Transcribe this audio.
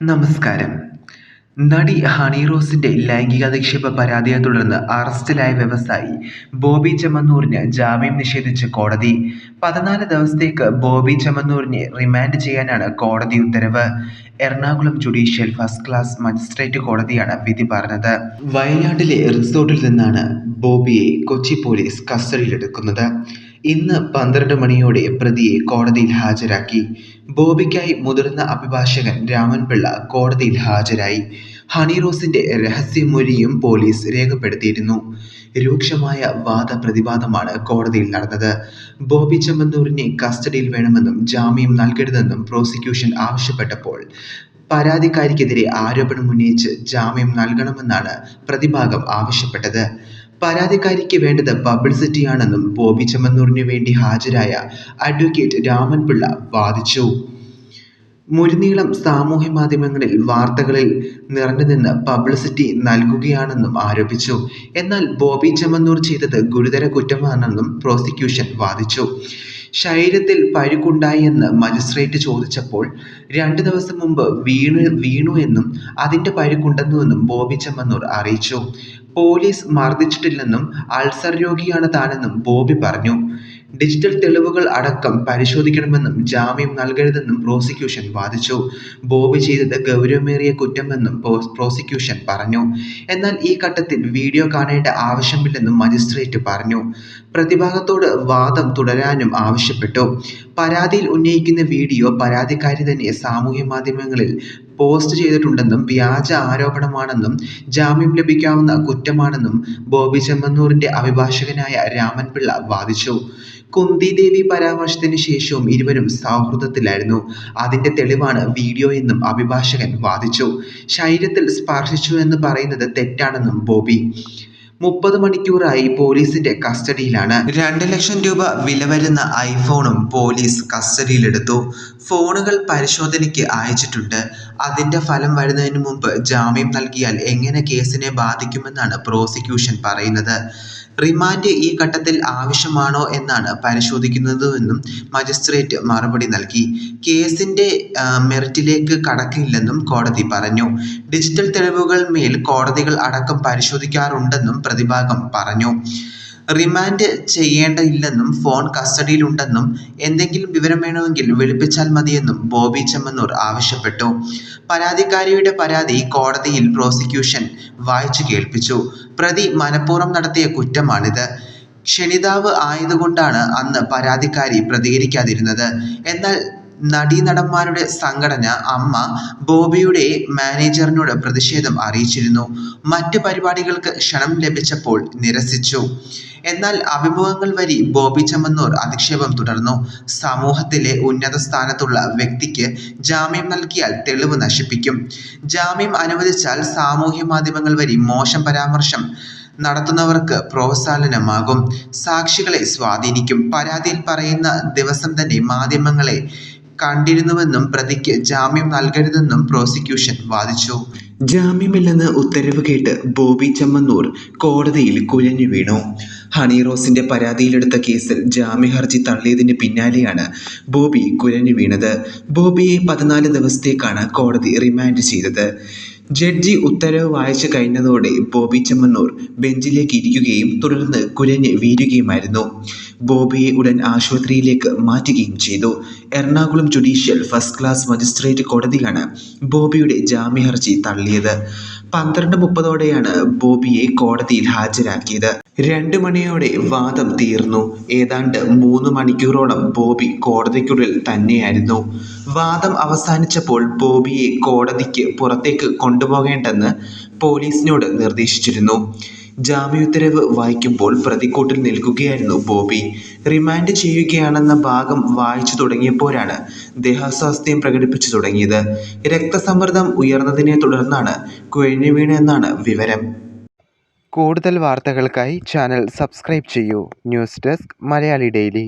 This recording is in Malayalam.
നമസ്കാരം. നടി ഹണി റോസിന്റെ ലൈംഗികാധിക്ഷേപ പരാതിയെ തുടർന്ന് അറസ്റ്റിലായ വ്യവസായി ബോബി ചെമ്മണ്ണൂരിന് ജാമ്യം നിഷേധിച്ച് കോടതി. പതിനാല് ദിവസത്തേക്ക് ബോബി ചെമ്മണ്ണൂരിനെ റിമാൻഡ് ചെയ്യാനാണ് കോടതി ഉത്തരവ്. Ernakulam judicial first class magistrate കോടതിയാണ് വിധി പറഞ്ഞത്. വയനാട്ടിലെ റിസോർട്ടിൽ നിന്നാണ് ബോബിയെ കൊച്ചി പോലീസ് കസ്റ്റഡിയിലെടുക്കുന്നത്. ഇന്ന് പന്ത്രണ്ട് മണിയോടെ പ്രതിയെ കോടതിയിൽ ഹാജരാക്കി. ബോബിക്കായി മുതിർന്ന അഭിഭാഷകൻ രാമൻപിള്ള കോടതിയിൽ ഹാജരായി. ഹണി റോസിന്റെ രഹസ്യമൊഴിയും പോലീസ് രേഖപ്പെടുത്തിയിരുന്നു. രൂക്ഷമായ വാദപ്രതിവാദമാണ് കോടതിയിൽ നടന്നത്. ബോബി ചെമ്മന്നൂരിനെ കസ്റ്റഡിയിൽ വേണമെന്നും ജാമ്യം നൽകരുതെന്നും പ്രോസിക്യൂഷൻ ആവശ്യപ്പെട്ടപ്പോൾ പരാതിക്കാരിക്കെതിരെ ആരോപണം ഉന്നയിച്ച് ജാമ്യം നൽകണമെന്നാണ് പ്രതിഭാഗം ആവശ്യപ്പെട്ടത്. പരാതിക്കാരിക്ക് വേണ്ടത് പബ്ലിസിറ്റിയാണെന്നും ബോബി ചെമ്മണ്ണൂരിനു വേണ്ടി ഹാജരായ അഡ്വക്കേറ്റ് രാമൻപിള്ള വാദിച്ചു. മുഴുനീളം സാമൂഹ്യ മാധ്യമങ്ങളിൽ വാർത്തകളിൽ നിറഞ്ഞുനിന്ന് പബ്ലിസിറ്റി നൽകുകയാണെന്നും ആരോപിച്ചു. എന്നാൽ ബോബി ചെമ്മന്നൂർ ചെയ്തത് ഗുരുതര കുറ്റമാണെന്നും പ്രോസിക്യൂഷൻ വാദിച്ചു. ശരീരത്തിൽ പരുക്കുണ്ടായെന്ന് മജിസ്ട്രേറ്റ് ചോദിച്ചപ്പോൾ രണ്ട് ദിവസം മുമ്പ് വീണു വീണു എന്നും അതിന്റെ പരുക്കുണ്ടെന്നുവെന്നും ബോബി ചെമ്മന്നൂർ അറിയിച്ചു. പോലീസ് മർദ്ദിച്ചിട്ടില്ലെന്നും അൾസർ രോഗിയാണ് താനെന്നും ബോബി പറഞ്ഞു. ഡിജിറ്റൽ തെളിവുകൾ അടക്കം പരിശോധിക്കണമെന്നും ജാമ്യം നൽകരുതെന്നും പ്രോസിക്യൂഷൻ വാദിച്ചു. ബോബി ചെയ്തത് ഗൗരവമേറിയ കുറ്റമെന്നും പ്രോസിക്യൂഷൻ പറഞ്ഞു. എന്നാൽ ഈ ഘട്ടത്തിൽ വീഡിയോ കാണേണ്ട ആവശ്യമില്ലെന്നും മജിസ്ട്രേറ്റ് പറഞ്ഞു. പ്രതിഭാഗത്തോട് വാദം തുടരാനും ആവശ്യപ്പെട്ടു. പരാതിയിൽ ഉന്നയിക്കുന്ന വീഡിയോ പരാതിക്കാരി തന്നെ സാമൂഹ്യ മാധ്യമങ്ങളിൽ പോസ്റ്റ് ചെയ്തിട്ടുണ്ടെന്നും വ്യാജ ആരോപണമാണെന്നും ജാമ്യം ലഭിക്കാവുന്ന കുറ്റമാണെന്നും ബോബി ചെമ്മന്നൂരിന്റെ അഭിഭാഷകനായ രാമൻപിള്ള വാദിച്ചു. കുന്തി ദേവി പരാമർശത്തിന് ശേഷവും ഇരുവരും സൗഹൃദത്തിലായിരുന്നു. അതിന്റെ തെളിവാണ് വീഡിയോ എന്നും അഭിഭാഷകൻ വാദിച്ചു. ശരീരത്തിൽ സ്പർശിച്ചു എന്ന് പറയുന്നത് തെറ്റാണെന്നും ബോബി. മുപ്പത് മണിക്കൂറായി പോലീസിന്റെ കസ്റ്റഡിയിലാണ്. രണ്ട് ലക്ഷം രൂപ വില വരുന്ന ഐഫോണും പോലീസ് കസ്റ്റഡിയിലെടുത്തു. ഫോണുകൾ പരിശോധനയ്ക്ക് അയച്ചിട്ടുണ്ട്. അതിന്റെ ഫലം വരുന്നതിന് മുമ്പ് ജാമ്യം നൽകിയാൽ എങ്ങനെ കേസിനെ ബാധിക്കുമെന്നാണ് പ്രോസിക്യൂഷൻ പറയുന്നത്. റിമാൻഡ് ഈ ഘട്ടത്തിൽ ആവശ്യമാണോ എന്നാണ് പരിശോധിക്കുന്നതെന്നും മജിസ്ട്രേറ്റ് മറുപടി നൽകി. കേസിന്റെ മെറിറ്റിലേക്ക് കടക്കില്ലെന്നും കോടതി പറഞ്ഞു. ഡിജിറ്റൽ തെളിവുകൾ മേൽ കോടതികൾ അടക്കം പരിശോധിക്കാറുണ്ടെന്നും പ്രതിഭാഗം പറഞ്ഞു. റിമാൻഡ് ചെയ്യേണ്ടതില്ലെന്നും ഫോൺ കസ്റ്റഡിയിലുണ്ടെന്നും എന്തെങ്കിലും വിവരം വേണമെങ്കിൽ വെളുപ്പിച്ചാൽ മതിയെന്നും ബോബി ചെമ്മന്നൂർ ആവശ്യപ്പെട്ടു. പരാതിക്കാരിയുടെ പരാതി കോടതിയിൽ പ്രോസിക്യൂഷൻ വായിച്ചു കേൾപ്പിച്ചു. പ്രതി മനഃപൂർവം നടത്തിയ കുറ്റമാണിത്. ക്ഷണിതാവ് ആയതുകൊണ്ടാണ് അന്ന് പരാതിക്കാരി പ്രതികരിക്കാതിരുന്നത്. എന്നാൽ നടീനടന്മാരുടെ സംഘടന അമ്മ ബോബിയുടെ മാനേജറിനോട് പ്രതിഷേധം അറിയിച്ചിരുന്നു. മറ്റു പരിപാടികൾക്ക് ക്ഷണം ലഭിച്ചപ്പോൾ നിരസിച്ചു. എന്നാൽ അഭിമുഖങ്ങൾ വരി ബോബി ചമ്മന്നൂർ അധിക്ഷേപം തുടർന്നു. സമൂഹത്തിലെ ഉന്നത സ്ഥാനത്തുള്ള വ്യക്തിക്ക് ജാമ്യം നൽകിയാൽ തെളിവ് നശിപ്പിക്കും. ജാമ്യം അനുവദിച്ചാൽ സാമൂഹ്യ മാധ്യമങ്ങൾ വരി മോശം പരാമർശം നടത്തുന്നവർക്ക് പ്രോത്സാഹനമാകും. സാക്ഷികളെ സ്വാധീനിക്കും. പരാതിയിൽ പറയുന്ന ദിവസം തന്നെ മാധ്യമങ്ങളെ കണ്ടിരുന്നുവെന്നും പ്രതിക്ക് ജാമ്യം നൽകരുതെന്നും പ്രോസിക്യൂഷൻ വാദിച്ചു. ജാമ്യമില്ലെന്ന് ഉത്തരവ് കേട്ട് ബോബി ചമ്മന്നൂർ കോടതിയിൽ കുഴഞ്ഞു വീണു. ഹണി റോസിന്റെ പരാതിയിലെടുത്ത കേസിൽ ജാമ്യഹർജി തള്ളിയതിന് പിന്നാലെയാണ് ബോബി കുഴഞ്ഞു വീണത്. ബോബിയെ പതിനാല് ദിവസത്തേക്കാണ് കോടതി റിമാൻഡ് ചെയ്തത്. ജഡ്ജി ഉത്തരവ് വായിച്ചു കഴിഞ്ഞതോടെ ബോബി ചെമ്മണ്ണൂർ ബെഞ്ചിലേക്ക് ഇരിക്കുകയും തുടർന്ന് കുരഞ്ഞ് വീഴുകയുമായിരുന്നു. ബോബിയെ ഉടൻ ആശുപത്രിയിലേക്ക് മാറ്റുകയും ചെയ്തു. Ernakulam judicial first class magistrate കോടതിയാണ് ബോബിയുടെ ജാമ്യഹർജി തള്ളിയത്. പന്ത്രണ്ട് മുപ്പതോടെയാണ് ബോബിയെ കോടതിയിൽ ഹാജരാക്കിയത്. രണ്ട് മണിയോടെ വാദം തീർന്നു. ഏതാണ്ട് മൂന്ന് മണിക്കൂറോളം ബോബി കോടതിക്കുള്ളിൽ തന്നെയായിരുന്നു. വാദം അവസാനിച്ചപ്പോൾ ബോബിയെ കോടതിക്ക് പുറത്തേക്ക് കൊണ്ടുപോകേണ്ടെന്ന് പോലീസിനോട് നിർദ്ദേശിച്ചിരുന്നു. ജാമ്യോത്തരവ് വായിക്കുമ്പോൾ പ്രതിക്കൂട്ടിൽ നിൽക്കുകയായിരുന്നു ബോബി. റിമാൻഡ് ചെയ്യുകയാണെന്ന ഭാഗം വായിച്ചു തുടങ്ങിയപ്പോഴാണ് ദേഹാസ്വാസ്ഥ്യം പ്രകടിപ്പിച്ചു തുടങ്ങിയത്. രക്തസമ്മർദ്ദം ഉയർന്നതിനെ തുടർന്നാണ് കുഴഞ്ഞു വീണെന്നാണ് വിവരം. കൂടുതൽ വാർത്തകൾക്കായി ചാനൽ സബ്സ്ക്രൈബ് ചെയ്യൂ. News desk Malayali daily.